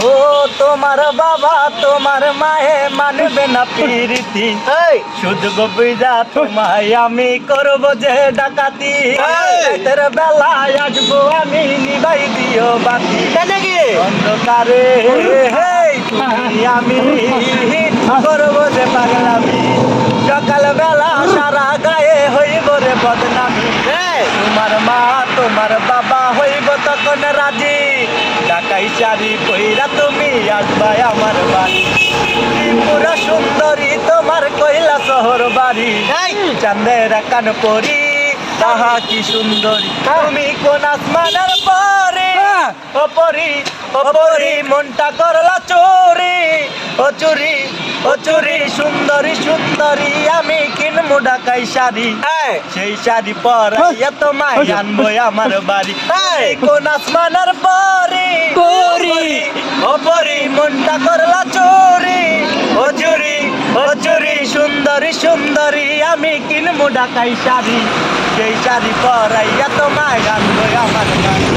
ও তোমার বাবা তোমার মায়ে মানবে না প্রীতি। শুধু গোবিজা তোমায় আমি করব যে ডাকাতি! রাতের বেলায় আসব আমি নিবাই দিও বাতি। অন্ধকারে আমি করব যে পাগলামি। সকাল বেলা সারা গায়ে হইব রে বদনামি। তোমার মা তোমার বাবা তখন রাজি। ঢাকাই চারি কইরা তুমি আসবা আমার বাড়ি। পুরা সুন্দরী তোমার কইলা শহর বাড়ি। চাঁদের কান পরি তাহা কি সুন্দরী? তুমি কোন আসমানের পরে? ও পরি ও পরি মনটা করলা চোরি। ও চুরি ও চুরি সুন্দরী সুন্দরী আমি কিনমু ঢাকাই শাড়ি? সেই শাড়ি পরাইয়া তোমায় আনব আমার বাড়ি! কোন আসমানের পরি? পরি। ও পরি মনটা করলা চোরি। ও চুরি ও চুরি সুন্দরী সুন্দরী আমি কিনবো ঢাকাই শাড়ি। সেই শাড়ি পরাইয়া তোমায় আনব আমার বাড়ি।